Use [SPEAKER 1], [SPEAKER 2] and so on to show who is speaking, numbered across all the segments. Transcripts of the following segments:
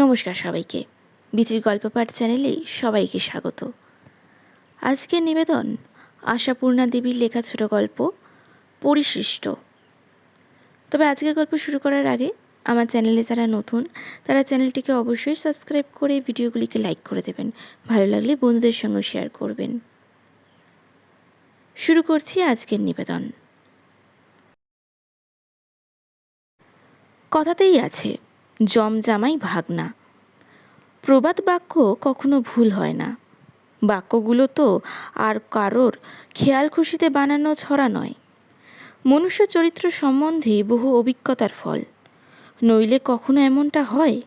[SPEAKER 1] নমস্কার সবাইকে। বিতির গল্প পাঠ চ্যানেলে সবাইকে স্বাগত। আজকের নিবেদন আশাপূর্ণা দেবীর লেখা ছোট গল্প, পরিশিষ্ট। তবে আজকের গল্প শুরু করার আগে আমার চ্যানেলে যারা নতুন, তারা চ্যানেলটিকে অবশ্যই সাবস্ক্রাইব করে ভিডিওগুলিকে লাইক করে দেবেন। ভালো লাগলে বন্ধুদের সঙ্গে শেয়ার করবেন। শুরু করছি আজকের নিবেদন। কথাতেই আছে জমজামাই ভাগনা। প্রবাদ বাক্য কখনো ভুল হয় না। বাক্যগুলো তো আর কারোর খেয়াল খুশিতে বানানো ছড়া নয়। মনুষ্য চরিত্র সম্বন্ধে বহু অভিজ্ঞতার ফল। নইলে কখনো এমনটা হয়?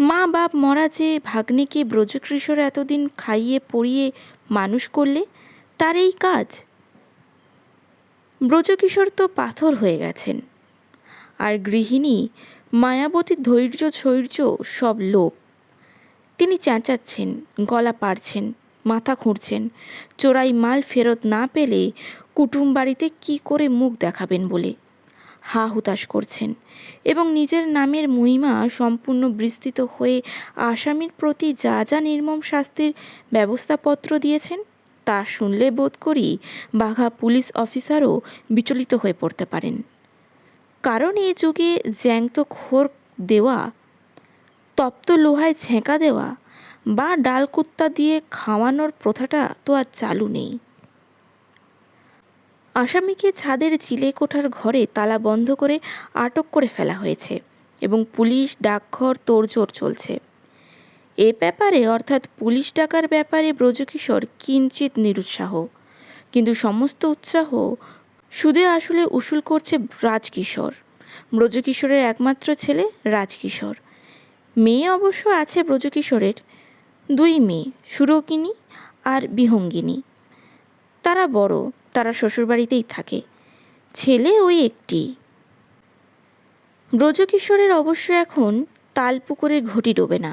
[SPEAKER 1] মা বাপ মরা যে ভাগ্নেকে ব্রজকৃষর এতদিন খাইয়ে পড়িয়ে মানুষ করলে, তার এই কাজ? ব্রজকিশোর তো পাথর হয়ে গেছেন। আর গৃহিণী মায়াবতীর ধৈর্য, শৈর্য সব লোপ। তিনি চেঁচাচ্ছেন, গলা পারছেন মাথা খুঁড়ছেন, চোরাই মাল ফেরত না পেলে কুটুম বাড়িতে কী করে মুখ দেখাবেন বলে হা হুতাশ করছেন এবং নিজের নামের মহিমা সম্পূর্ণ বিস্তৃত হয়ে আসামির প্রতি যা যা নির্মম শাস্তির ব্যবস্থাপত্র দিয়েছেন তা শুনলে বোধ করি বাঘা পুলিশ অফিসারও বিচলিত হয়ে পড়তে পারেন। কারণ এ যুগে জ্যাংতো খোর দেওয়া, তপ্ত লোহায় ঝেঁকা দেওয়া বা ডাল কুত্তা দিয়ে খাওয়ানোর প্রথাটা তো আর চালু নেই। আসামিকে ছাদের চিলে কোঠার ঘরে তালা বন্ধ করে আটক করে ফেলা হয়েছে এবং পুলিশ, ডাকঘর, তোড়জোড় চলছে। এ ব্যাপারে অর্থাৎ পুলিশ ডাকার ব্যাপারে ব্রজকিশোর কিঞ্চিত নিরুৎসাহ। কিন্তু সমস্ত উৎসাহ সুদে আসলে উসুল করছে রাজকিশোর। ব্রজকিশোরের একমাত্র ছেলে রাজকিশোর। মেয়ে অবশ্য আছে ব্রজকিশোরের। দুই মেয়ে সুরকিনী আর বিহঙ্গিনী তারা বড়, তারা শ্বশুরবাড়িতেই থাকে। ছেলে ওই একটি। ব্রজকিশোরের অবশ্য এখন তালপুকুরের ঘটি ডোবে না,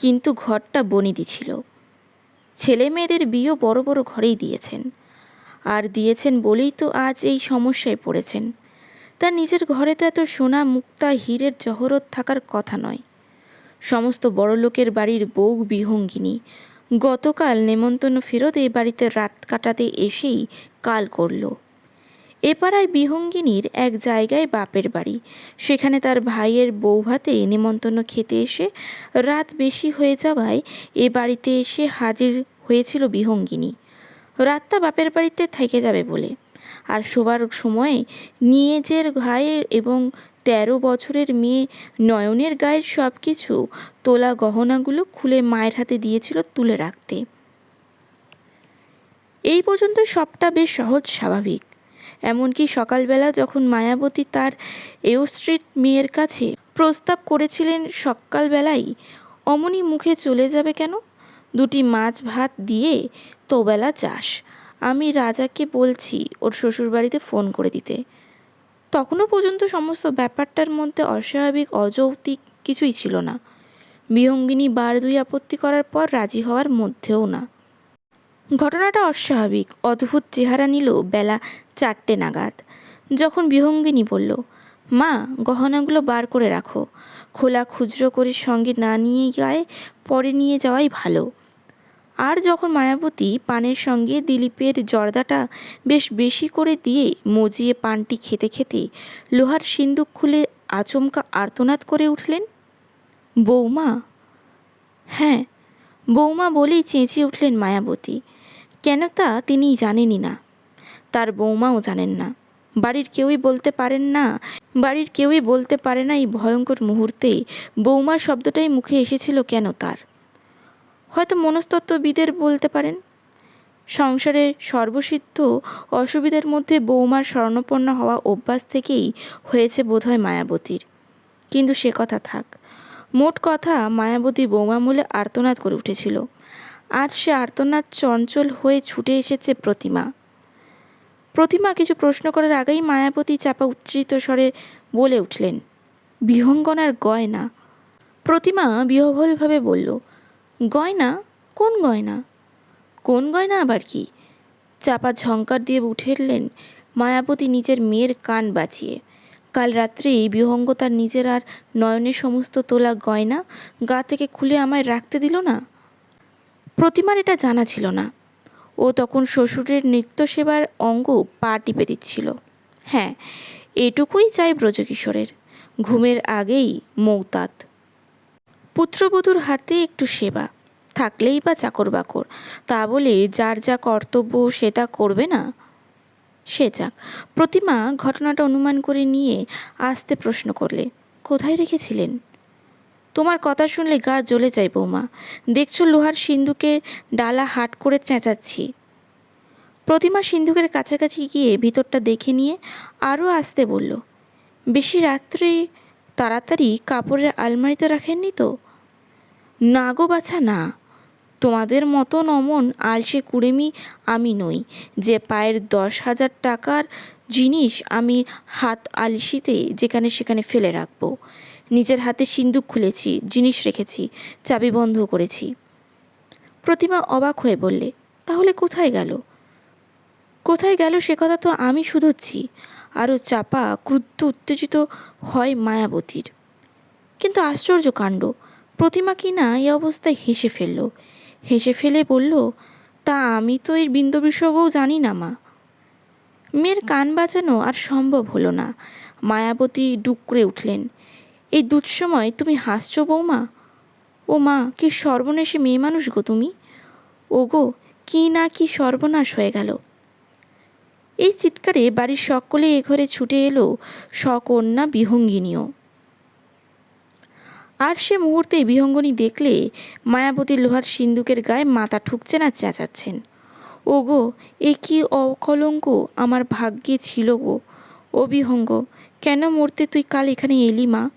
[SPEAKER 1] কিন্তু ঘরটা বনিদি ছিল। ছেলে মেয়েদের বিয়ে বড় বড় ঘরেই দিয়েছেন। আর দিয়েছেন বলেই তো আজ এই সমস্যায় পড়েছেন। তার নিজের ঘরে তো এত সোনা মুক্তা হীরের জহরত থাকার কথা নয়। সমস্ত বড়লোকের বাড়ির বউ বিহঙ্গিনী, গতকাল নেমন্তন্ন ফেরত এ বাড়িতে রাত কাটাতে এসেই কাল করল। এ পাড়ায় বিহঙ্গিনীর এক জায়গায় বাপের বাড়ি, সেখানে তার ভাইয়ের বউ ভাতে নেমন্তন্ন খেতে এসে রাত বেশি হয়ে যাওয়ায় এ বাড়িতে এসে হাজির হয়েছিল বিহঙ্গিনী। রাতটা বাপের বাড়িতে থেকে যাবে বলে। আর শোবার সময়ে নিয়েজের গায়ের এবং তেরো বছরের মেয়ে নয়নের গায়ের সব কিছু তোলা গহনাগুলো খুলে মায়ের হাতে দিয়েছিল তুলে রাখতে। এই পর্যন্ত সবটা বেশ সহজ, স্বাভাবিক। এমনকি সকালবেলা যখন মায়াবতী তার এও স্ট্রিট মেয়ের কাছে প্রস্তাব করেছিলেন, সকালবেলাই অমনি মুখে চলে যাবে কেন? দুটি মাছ ভাত দিয়ে তোবেলা চাষ আমি রাজাকে বলছি ওর শ্বশুরবাড়িতে ফোন করে দিতে। তখনও পর্যন্ত সমস্ত ব্যাপারটার মধ্যে অস্বাভাবিক, অযৌক্তিক কিছুই ছিল না। বিহঙ্গিনী বার দুই আপত্তি করার পর রাজি হওয়ার মধ্যেও না। ঘটনাটা অস্বাভাবিক, অদ্ভুত চেহারা নিল বেলা চারটে নাগাদ। যখন বিহঙ্গিনী বলল, মা, গহনাগুলো বার করে রাখো। খোলা খুচরো করে সঙ্গে না নিয়ে গায়ে পরে নিয়ে যাওয়াই ভালো। আর যখন মায়াবতী পানের সঙ্গে দিলীপের জর্দাটা বেশ বেশি করে দিয়ে মজিয়ে পানটি খেতে খেতে লোহার সিন্দুক খুলে আচমকা আর্তনাদ করে উঠলেন। বৌমা? হ্যাঁ বৌমা বলেই চেঁচিয়ে উঠলেন মায়াবতী। কেন তা তিনি জানেনই না। তার বৌমাও জানেন না। বাড়ির কেউই বলতে পারেন না, বাড়ির কেউই বলতে পারে না এই ভয়ঙ্কর মুহূর্তে বৌমা শব্দটাই মুখে এসেছিল কেন তার। হয়তো মনস্তত্ত্ববিদের বলতে পারেন। সংসারে সর্বসিদ্ধ অসুবিধার মধ্যে বৌমার স্বর্ণপন্ন হওয়া অভ্যাস থেকেই হয়েছে বোধহয় মায়াবতীর। কিন্তু সে কথা থাক, মোট কথা মায়াবতী বৌমা মূলে আর্তনাদ করে উঠেছিল। আজ সে আর্তনাদ চঞ্চল হয়ে ছুটে এসেছে প্রতিমা। প্রতিমা কিছু প্রশ্ন করার আগেই মায়াবতী চাপা উচ্চৃত স্বরে বলে উঠলেন, বিহঙ্গনার গয়না। প্রতিমা বিহ্বলভাবে বলল গয়না? কোন গয়না? কোন গয়না আবার কি? চাপা ঝঙ্কার দিয়ে উঠে এলেন মায়াবতী নিজের মেয়ের কান বাঁচিয়ে। কাল রাত্রে বিহঙ্গ তার নিজের আর নয়নের সমস্ত তোলা গয়না গা থেকে খুলে আমায় রাখতে দিল না? প্রতিমার এটা জানা ছিল না। ও তখন শ্বশুরের নিত্য সেবার অঙ্গ পা টিপে দিচ্ছিল। হ্যাঁ এটুকুই চাই ব্রজকিশোরের। ঘুমের আগেই মৌতাত। পুত্রবধূর হাতে একটু সেবা, থাকলেই বা চাকর বাকর তা বলে যার যা কর্তব্য সে তা করবে না? সে যাক, প্রতিমা ঘটনাটা অনুমান করে নিয়ে আসতে প্রশ্ন করলে, কোথায় রেখেছিলেন? তোমার কথা শুনলে গা জ্বলে যায় বৌমা। দেখছ লোহার সিন্ধুকে ডালা হাট করে চেঁচাচ্ছি। প্রতিমা সিন্ধুকের কাছাকাছি গিয়ে ভিতরটা দেখে নিয়ে আরও আসতে বলল, বেশি রাত্রে তাড়াতাড়ি কাপড়ের আলমারিতে রাখেননি তো? না গো বাছা, না। তোমাদের মতন অমন আলসে কুড়েমি আমি নই। যে পায়ের দশ হাজার টাকার জিনিস আমি হাত আলসিতে যেখানে সেখানে ফেলে রাখব। নিজের হাতে সিন্দুক খুলেছি, জিনিস রেখেছি, চাবি বন্ধ করেছি। প্রতিমা অবাক হয়ে বললে, তাহলে কোথায় গেল? কোথায় গেল সে কথা তো আমি শুধোচ্ছি। আরও চাপা, ক্রুদ্ধ, উত্তেজিত হয় মায়াবতীর। কিন্তু আশ্চর্য কাণ্ড, প্রতিমা কি না এই অবস্থায় হেসে ফেলল। হেসে ফেলে বলল, তা আমি তো এর বিন্দু বিষয়ও জানি না, মা। মেয়ের কান বাঁচানো আর সম্ভব হলো না। মায়াবতী ডুকরে উঠলেন, এই দুঃসময় তুমি হাসছ বৌমা? ও মা, কি সর্বনেশে মেয়ে মানুষ গো তুমি? ও গো কি না কি সর্বনাশ হয়ে গেল। এই চিৎকারে বাড়ির সকলে এ ঘরে ছুটে এলো, সকন্যা বিহঙ্গিনীও। আর সে মুহূর্তে বিহঙ্গনী দেখলে মায়াবতী লোহার সিন্দুকের গায়ে মাথা ঠুকছেন আর চেঁচাচ্ছেন। ও গো এ কি অকলঙ্ক আমার ভাগ্যে ছিল গো। ও বিহঙ্গ, কেন মরতে তুই কাল এখানে এলি মা?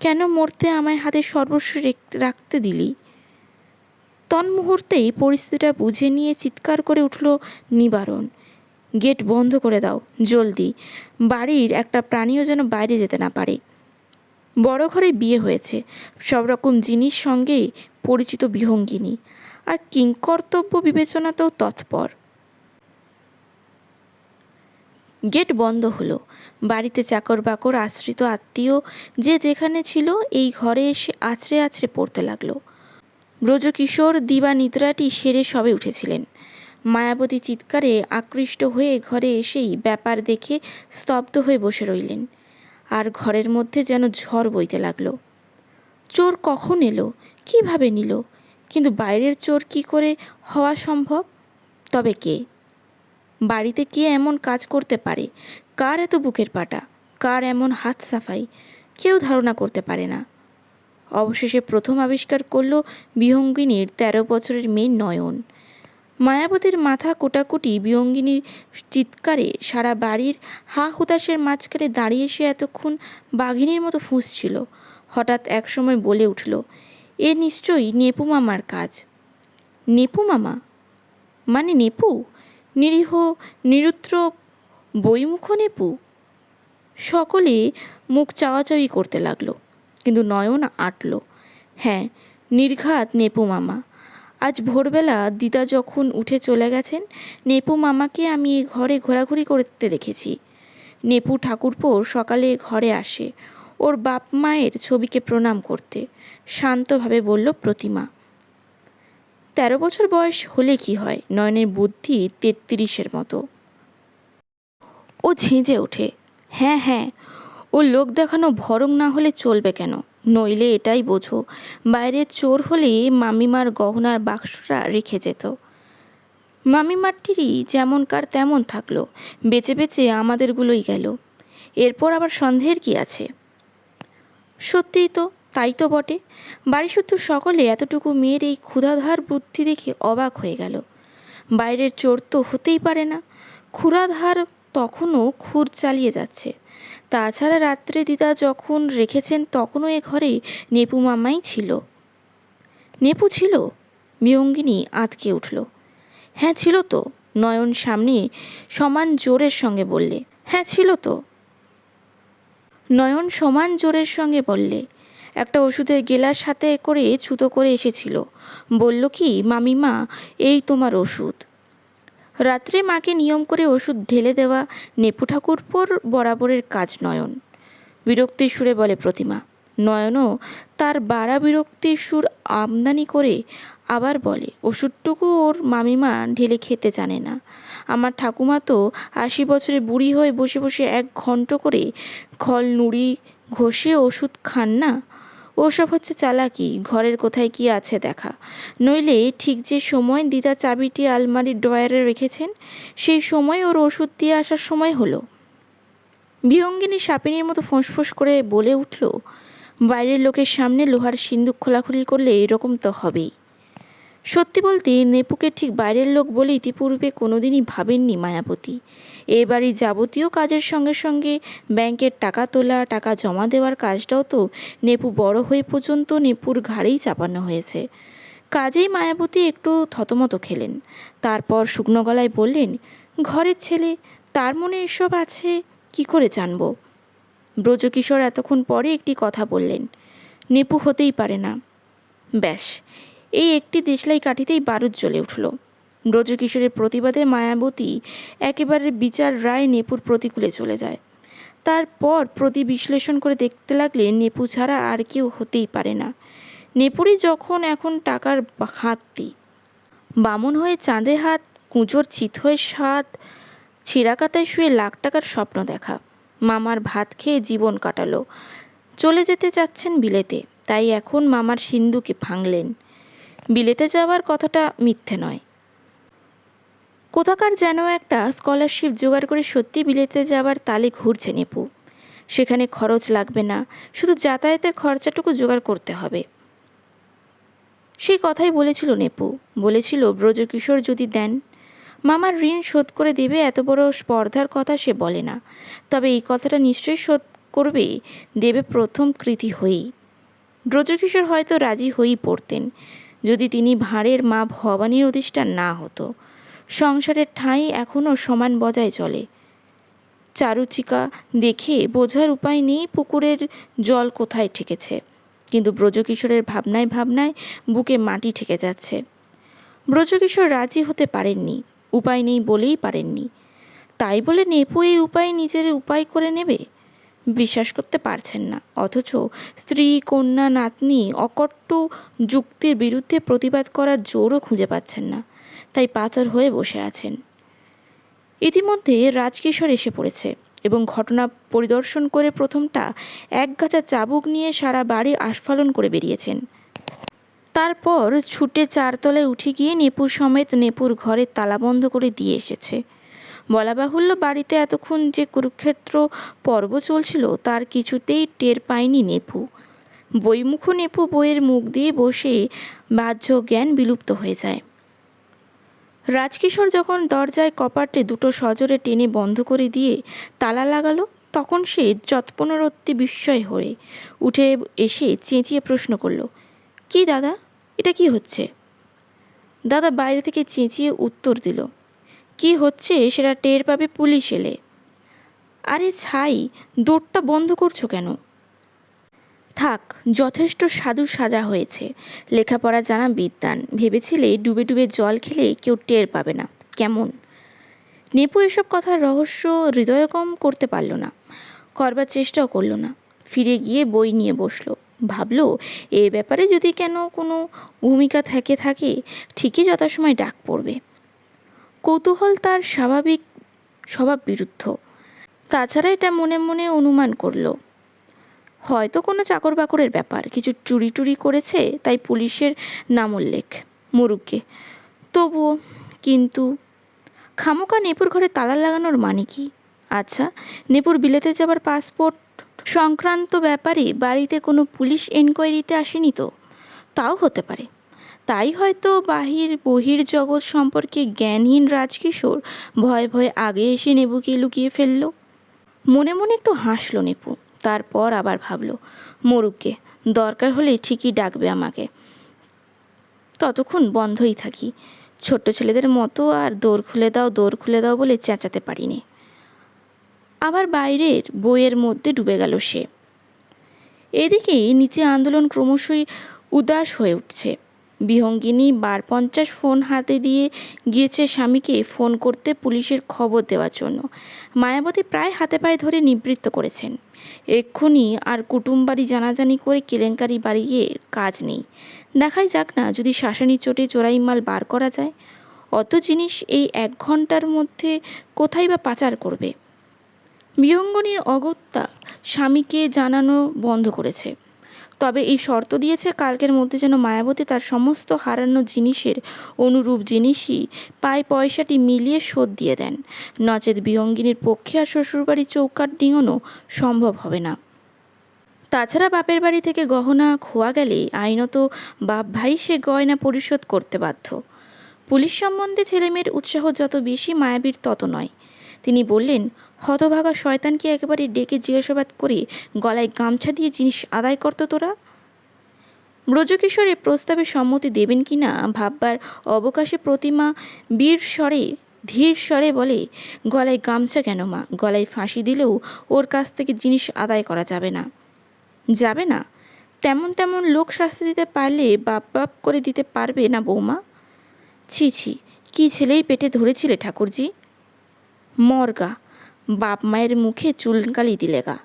[SPEAKER 1] কেন মরতে আমায় হাতে সর্বস্ব রেখ- রাখতে দিলি? তন্মুহূর্তেই পরিস্থিতিটা বুঝে নিয়ে চিৎকার করে উঠল নিবারণ। গেট বন্ধ করে দাও, জলদি। বাড়ির একটা প্রাণীও যেন বাইরে যেতে না পারে। বড় ঘরে বিয়ে হয়েছে। সব রকম জিনিস সঙ্গে পরিচিত বিহঙ্গিনী। আর কিংকর্তব্য বিবেচনাতেও তৎপর। গেট বন্ধ হলো। বাড়িতে চাকর বাকর আশ্রিত আত্মীয়, যে যেখানে ছিল, এই ঘরে এসে আছড়ে আছড়ে পড়তে লাগল। ব্রজকিশোর দিবা নিদ্রাটি সেরে সবে উঠেছিলেন। মায়াবতী চিৎকারে আকৃষ্ট হয়ে ঘরে এসেই ব্যাপার দেখে স্তব্ধ হয়ে বসে রইলেন। আর ঘরের মধ্যে যেন ঝড় বইতে লাগল। চোর কখন এলো? কীভাবে নিল? কিন্তু বাইরের চোর কি করে হওয়া সম্ভব? তবে কে? বাড়িতে কে এমন কাজ করতে পারে? কার এত বুকের পাটা? কার এমন হাত সাফাই? কেউ ধারণা করতে পারে না। অবশেষে প্রথম আবিষ্কার করল বিহঙ্গিনীর তেরো বছরের মেয়ে নয়ন। মায়াবতীর মাথা কোটাকুটি বিহঙ্গিনীর চিৎকারে সারা বাড়ির হা হুতাশের মাঝখানে দাঁড়িয়ে সে এতক্ষণ বাঘিনীর মতো ফুঁসছিল। হঠাৎ একসময় বলে উঠল, এ নিশ্চয়ই নেপু মামার কাজ। নেপু মামা? মানে নেপু? নিরীহ, নিরুত্র বইমুখ নেপু? সকলে মুখ চাওয়াচাওয়ি করতে লাগল, কিন্তু নয়ন আটল হ্যাঁ নির্ঘাত নেপু মামা। আজ ভোরবেলা দিদা যখন উঠে চলে গেছেন, নেপু মামাকে আমি এ ঘরে ঘোরাঘুরি করতে দেখেছি। নেপু ঠাকুরপো সকালে ঘরে আসে, ওর বাপ মায়ের ছবিকে প্রণাম করতে, শান্তভাবে বলল, প্রতিমা, তেরো বছর বয়স হলে কি হয়? নয়নের বুদ্ধি তেত্রিশের মতো। ও ঝিঁঝে ওঠে হ্যাঁ হ্যাঁ ও লোক দেখানো ভরং না হলে চলবে কেন? নইলে এটাই বোঝো। বাইরে চোর হলে মামিমার গহনার বাক্সটা রেখে যেত। মামিমারটিরই যেমনকার তেমন থাকল। বেঁচে বেঁচে আমাদেরগুলোই গেল। এরপর আবার সন্দেহের কি আছে? সত্যিই তো, তাই তো বটে। বাড়ি সকলে এতটুকু মেয়ের এই ক্ষুধাধার বুদ্ধি দেখে অবাক হয়ে গেল। বাইরের চোর তো হতেই পারে না। ক্ষুরাধার তখনও খুর চালিয়ে যাচ্ছে। তাছাড়া রাত্রে দিদা যখন রেখেছেন তখনও এ ঘরে নেপু মামাই ছিল। নেপু ছিল? বিয়ঙ্গিনী আঁতকে উঠল। হ্যাঁ ছিল তো। নয়ন সামনে সমান জোরের সঙ্গে বললে হ্যাঁ ছিল তো। নয়ন সমান জোরের সঙ্গে বললে, একটা ওষুধের গেলাস সাথে করে ছুতো করে এসেছিল। বলল কি, মামিমা, এই তোমার ওষুধ। রাত্রে মাকে নিয়ম করে ওষুধ ঢেলে দেওয়া নেপু ঠাকুরপোর বরাবরের কাজ নয়ন। বিরক্তির সুরে বলে প্রতিমা। নয়নও তার বাড়া বিরক্তির সুর আমদানি করে আবার বলে, ওষুধটুকু ওর মামিমা ঢেলে খেতে জানে না। আমার ঠাকুমা তো আশি বছরে বুড়ি হয়ে বসে বসে এক ঘন্ট করে খল নুড়ি ঘষে ওষুধ খান না। ওসব হচ্ছে চালাকি, ঘরের কোথায় কি আছে দেখা। নইলে ঠিক যে সময় দিদা চাবিটি আলমারির ড্রয়ারে রেখেছেন, সেই সময় ওর ওষুধ দিয়ে আসার সময় হলো। বিহঙ্গিনী সাপিনীর মতো ফোঁসফোঁস করে বলে উঠল, বাইরের লোকের সামনে লোহার সিন্দুক খোলাখুলি করলে এরকম তো হবেই। সত্যি বলতে, নেপুকে ঠিক বাইরের লোক বলে ইতিপূর্বে কোনোদিনই ভাবেননি মায়াবতী এ বাড়ির যাবতীয় কাজের সঙ্গে সঙ্গে ব্যাংকের টাকা তোলা, টাকা জমা দেওয়ার কাজটাও তো নেপু বড় হয়ে পর্যন্ত নেপুর ঘাড়েই চাপানো হয়েছে। কাজেই মায়াবতী একটু থতমত খেলেন। তারপর শুকনো গলায় বললেন, ঘরের ছেলে, তার মনে এসব আছে? কি করে জানব? ব্রজকিশোর এতক্ষণ পরে একটি কথা বললেন, নেপু হতেই পারে না। ব্যাস, এই একটি দেশলাই কাঠিতেই বারুদ জ্বলে উঠল। ব্রজকিশোরের প্রতিবাদে মায়াবতী একেবারে বিচার রায় নেপুর প্রতিকূলে চলে যায়। তারপর প্রতি বিশ্লেষণ করে দেখতে লাগলে নেপু ছাড়া আর কেউ হতেই পারে না। নেপুরই যখন এখন টাকার হাতটি বামন হয়ে চাঁদে হাত কুঁচোর চিত হয়ে সাত, ছিঁড়াকাতায় শুয়ে লাখ টাকার স্বপ্ন দেখা। মামার ভাত খেয়ে জীবন কাটালো। চলে যেতে চাচ্ছেন বিলেতে, তাই এখন মামার সিন্ধুকে ভাঙলেন। বিলেতে যাওয়ার কথাটা মিথ্যে নয়। কোথাকার যেন একটা স্কলারশিপ জোগাড় করে সত্যি বিলেতে যাওয়ার তালে ঘুরছে নেপু। সেখানে খরচ লাগবে না, শুধু যাতায়াতের খরচাটুকু জোগাড় করতে হবে। সেই কথাই বলেছিল নেপু। বলেছিল, ব্রজকিশোর যদি দেন, মামার ঋণ শোধ করে দেবে এত বড় স্পর্ধার কথা সে বলে না। তবে এই কথাটা নিশ্চয়ই শোধ করবে, দেবে প্রথম কৃতি হয়েই। ব্রজকিশোর হয়তো রাজি হয়েই পড়তেন, যদি তিনি ভাঁড়ের মা ভবানীর অধিষ্ঠান না হতো। সংসারের ঠাঁই এখনও সমান বজায় চলে। চারুচিকা দেখে বোঝার উপায় নেই পুকুরের জল কোথায় ঠেকেছে। কিন্তু ব্রজকিশোরের ভাবনায় ভাবনায় বুকে মাটি ঠেকে যাচ্ছে। ব্রজকিশোর রাজি হতে পারেননি, উপায় নেই বলেই পারেননি। তাই বলে নেপু এই উপায় নিজের উপায় করে নেবে? বিশ্বাস করতে পারছেন না, অথচ স্ত্রী, কন্যা, নাতনি অকট্ট যুক্তির বিরুদ্ধে প্রতিবাদ করার জোরও খুঁজে পাচ্ছেন না। তাই পাথর হয়ে বসে আছেন। ইতিমধ্যে রাজকিশোর এসে পড়েছে এবং ঘটনা পরিদর্শন করে প্রথমটা এক গাছা চাবুক নিয়ে সারা বাড়ি আস্ফালন করে বেরিয়েছেন। তারপর ছুটে চারতলায় উঠে গিয়ে নেপুর সমেত নেপুর ঘরে তালা বন্ধ করে দিয়ে এসেছে। বলা বাহুল্য বাড়িতে এতক্ষণ যে কুরুক্ষেত্র পর্ব চলছিল তার কিছুতেই টের পায়নি নেপু। বইমুখ নেপু বইয়ের মুখ দিয়ে বসে বাহ্য জ্ঞান বিলুপ্ত হয়ে যায়। রাজকিশোর যখন দরজায় কপাটে দুটো সজোরে টেনে বন্ধ করে দিয়ে তালা লাগালো, তখন সে যৎপনরত্তি বিস্ময় হয়ে উঠে এসে চেঁচিয়ে প্রশ্ন করল, কি দাদা? এটা কি হচ্ছে? দাদা বাইরে থেকে চেঁচিয়ে উত্তর দিল, কি হচ্ছে সেটা টের পাবে পুলিশ এলে। আরে ছাই দৌড়টা বন্ধ করছ কেন? থাক, যথেষ্ট সাধু সাজা হয়েছে। লেখাপড়া জানা বিদ্যান। ভেবেছিলে ডুবে ডুবে জল খেলে কেউ টের পাবে না। কেমন? নেপু এসব কথার রহস্য হৃদয়গম করতে পারল না। করবার চেষ্টাও করল না। ফিরে গিয়ে বই নিয়ে বসল। ভাবলো, এ ব্যাপারে যদি কেন কোনো ভূমিকা থেকে থাকে, ঠিকই যথাসময় ডাক পড়বে। কৌতূহল তার স্বাভাবিক স্বভাব বিরুদ্ধ তাছাড়া এটা মনে মনে অনুমান করল। হয়তো কোনো চাকর বাকরের ব্যাপার। কিছু চুরি টুরি করেছে, তাই পুলিশের নাম উল্লেখ। মুরুগকে। তবুও, কিন্তু খামোকা নেপুর ঘরে তালা লাগানোর মানে কি? আচ্ছা নেপুর বিলেতে যাবার পাসপোর্ট সংক্রান্ত ব্যাপারে বাড়িতে কোনো পুলিশ এনকোয়ারিতে আসেনি তো? তাও হতে পারে। তাই হয়তো বাহির বহির জগৎ সম্পর্কে জ্ঞানহীন রাজকিশোর ভয়ে ভয়ে আগে এসে নেবুকে লুকিয়ে ফেলল। মনে মনে একটু হাসলো নেপু। তারপর আবার ভাবলো, মরুককে, দরকার হলে ঠিকই ডাকবে আমাকে। ততক্ষণ বন্ধই থাকি। ছোট্ট ছেলেদের মতো আর দৌড় খুলে দাও, দৌড় খুলে দাও বলে চেঁচাতে পারিনি। আবার বাইরের বইয়ের মধ্যে ডুবে গেল সে। এদিকেই নিচে আন্দোলন ক্রমশই উদাস হয়ে উঠছে। বিহঙ্গিনী বার পঞ্চাশ ফোন হাতে দিয়ে গিয়েছে স্বামীকে ফোন করতে পুলিশের খবর দেওয়ার জন্য। মায়াবতী প্রায় হাতে পায়ে ধরে নিবৃত্ত করেছেন। এক্ষুনি আর কুটুমবাড়ি জানাজানি করে কেলেঙ্কারি বাড়িয়ে কাজ নেই। দেখাই যাক না যদি শাসানি চোটে চোরাই মাল বার করা যায়। অত জিনিস এই এক ঘণ্টার মধ্যে কোথায় বা পাচার করবে? বিহঙ্গনীর অগত্যা স্বামীকে জানানো বন্ধ করেছে। তবে এই শর্ত দিয়েছে কালকের মধ্যে যেন মায়াবতী তার সমস্ত হারানো জিনিসের অনুরূপ জিনিসই পায় পয়সাটি মিলিয়ে শোধ দিয়ে দেন। নচেত বিহঙ্গিনীর পক্ষে আর শ্বশুরবাড়ির চৌকাট ডিঙানো সম্ভব হবে না। তাছাড়া বাপের বাড়ি থেকে গহনা, খোয়া গেলে আইনত বাপ ভাই সে গয়না পরিশোধ করতে বাধ্য। পুলিশ সম্বন্ধে ছেলেমেয়ের উৎসাহ যত বেশি, মায়াবীর তত নয়। তিনি বললেন, হতভাগা শয়তানকে একেবারে ডেকে জিজ্ঞাসাবাদ করে গলায় গামছা দিয়ে জিনিস আদায় করতো তোরা। ব্রজকিশোরের প্রস্তাবে সম্মতি দেবেন কি না ভাববার অবকাশে প্রতিমা বীর স্বরে, ধীর স্বরে বলে, গলায় গামছা কেন মা? গলায় ফাঁসি দিলেও ওর কাছ থেকে জিনিস আদায় করা যাবে না। যাবে না? তেমন তেমন লোক শাস্তি দিতে পারলে বাপ বাপ করে দিতে পারবে না বৌমা? ছি ছি, কী ছেলেই পেটে ধরেছিলে ঠাকুরজি? মরগা, বাপ মায়ের মুখে চুলকালি দিলে গা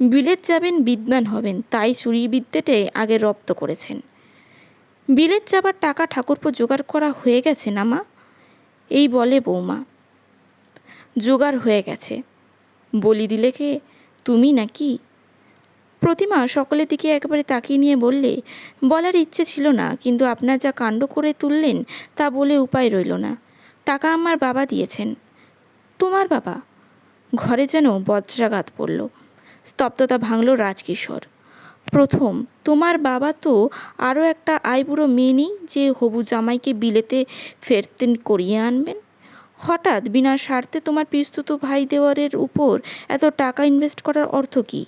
[SPEAKER 1] বিলেত যাবেন বিদ্বান হবেন, তাই সুরিবিদ্যেটে আগে রপ্ত করেছেন। বিলেত যাবার টাকা ঠাকুরপো জোগাড় করা হয়ে গেছে না মা? এই বলে বৌমা। জোগাড় হয়ে গেছে। বলি দিলে কে, তুমি নাকি? প্রতিমা সকলের দিকে একবারে তাকিয়ে নিয়ে বললে, বলার ইচ্ছে ছিল না, কিন্তু আপনার যা কাণ্ড করে তুললেন, তা বলে উপায় রইল না। টাকা আমার বাবা দিয়েছেন। তোমার বাবা? ঘরে যেন বজ্রাঘাত পড়ল। স্তব্ধতা ভাঙল রাজকিশোর। প্রথম, তোমার বাবা তো আরও একটা আইবুড়ো মেয়ে নেই যে হবু জামাইকে বিলেতে ফেরতেন করিয়ে আনবেন? হঠাৎ বিনা স্বার্থে তোমার পিস্তুত ভাই দেওয়ারের উপর এত টাকা ইনভেস্ট করার অর্থ কী?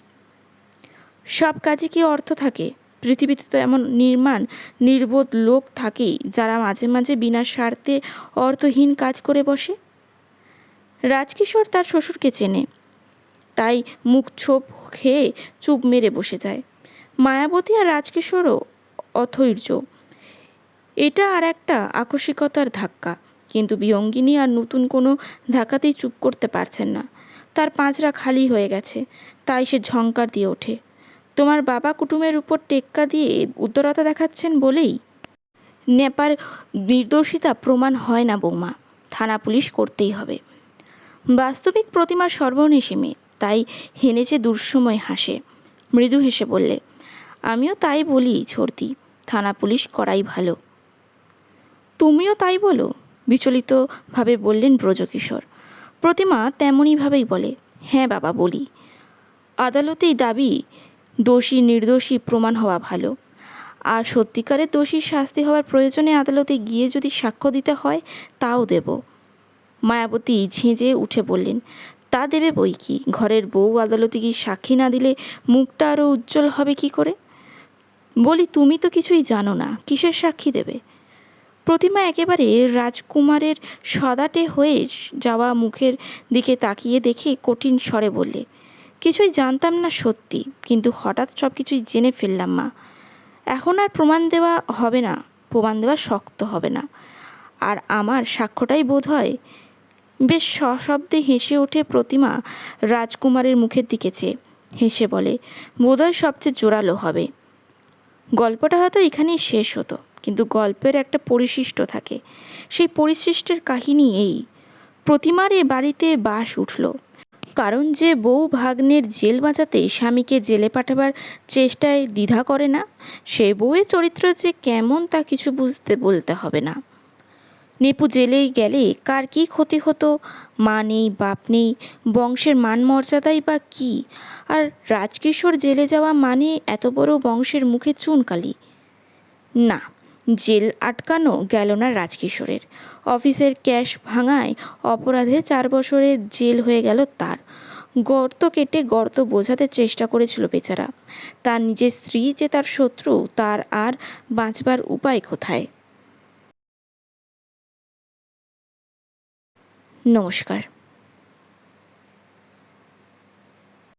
[SPEAKER 1] সব কাজে কি অর্থ থাকে? পৃথিবীতে তো এমন নির্মাণ, নির্বোধ লোক থাকেই যারা মাঝে মাঝে বিনা স্বার্থে অর্থহীন কাজ করে বসে। রাজকিশোর তার শ্বশুরকে চেনে। তাই মুখ ছোপ খেয়ে চুপ মেরে বসে যায়। মায়াবতী আর রাজকিশোরও অথৈর্য এটা আর একটা আকস্মিকতার ধাক্কা। কিন্তু বিয়ঙ্গিনী আর নতুন কোনো ধাক্কাতেই চুপ করতে পারছেন না। তার পাঁচরা খালি হয়ে গেছে। তাই সে ঝঙ্কার দিয়ে ওঠে। তোমার বাবা কুটুমের উপর টেক্কা দিয়ে উত্তরতা দেখাচ্ছেন বলেই নেপার নির্দোষিতা প্রমাণ হয় না বৌমা। থানা পুলিশ করতেই হবে। বাস্তবিক প্রতিমার সর্বনেশে তাই হেনেছে দুঃসময় হাসে। মৃদু হেসে বললে, আমিও তাই বলি ছর্দি থানা পুলিশ করাই ভালো। তুমিও তাই বলো? বিচলিতভাবে বললেন ব্রজকিশোর। প্রতিমা তেমনইভাবেই বলে হ্যাঁ বাবা, বলি। আদালতেই দাবি, দোষী নির্দোষী প্রমাণ হওয়া ভালো। আর সত্যিকারের দোষীর শাস্তি হওয়ার প্রয়োজনে আদালতে গিয়ে যদি সাক্ষ্য দিতে হয়, তাও দেব। মায়াবতী ঝেঁঝে উঠে বললেন, তা দেবে বই কি? ঘরের বউ আদালতে কি সাক্ষী না দিলে মুখটা আরও উজ্জ্বল হবে কি করে? বলি, তুমি তো কিছুই জানো না। কিসের সাক্ষী দেবে? প্রতিমা একেবারে রাজকুমারের সদাটে হয়ে যাওয়া মুখের দিকে তাকিয়ে দেখে কঠিন স্বরে বললে, কিছুই জানতাম না সত্যি, কিন্তু হঠাৎ সব কিছুই জেনে ফেললাম মা। এখন আর প্রমাণ দেওয়া হবে না, প্রমাণ দেওয়া শক্ত হবে না। আর আমার সাক্ষ্যটাই বোধ হয় বেশ সশব্দে হেসে ওঠে প্রতিমা রাজকুমারের মুখের দিকে চেয়ে। হেসে বলে, বোধহয় সবচেয়ে জোরালো হবে। গল্পটা হয়তো এখানেই শেষ হতো, কিন্তু গল্পের একটা পরিশিষ্ট থাকে। সেই পরিশিষ্টের কাহিনী এই, প্রতিমার এ বাড়িতে বাস উঠল। কারণ যে বউ ভাগ্নের জেল বাঁচাতে স্বামীকে জেলে পাঠাবার চেষ্টায় দ্বিধা করে না, সে বউয়ের চরিত্র যে কেমন তা কিছু বুঝতে বলতে হবে না। নেপু জেলে গেলে কার কী ক্ষতি হতো? মা নেই, বাপ নেই, বংশের মান মর্যাদাই বা কী? আর রাজকিশোর জেলে যাওয়া মানে এত বড় বংশের মুখে চুনকালি। না, জেল আটকানো গেল না রাজকিশোরের। অফিসের ক্যাশ ভাঙায় অপরাধে চার বছরের জেল হয়ে গেল তার। গর্ত কেটে গর্ত বোঝাতে চেষ্টা করেছিল বেচারা। তার নিজের স্ত্রী যে তার শত্রু, তার আর বাঁচবার উপায় কোথায়? নমস্কার।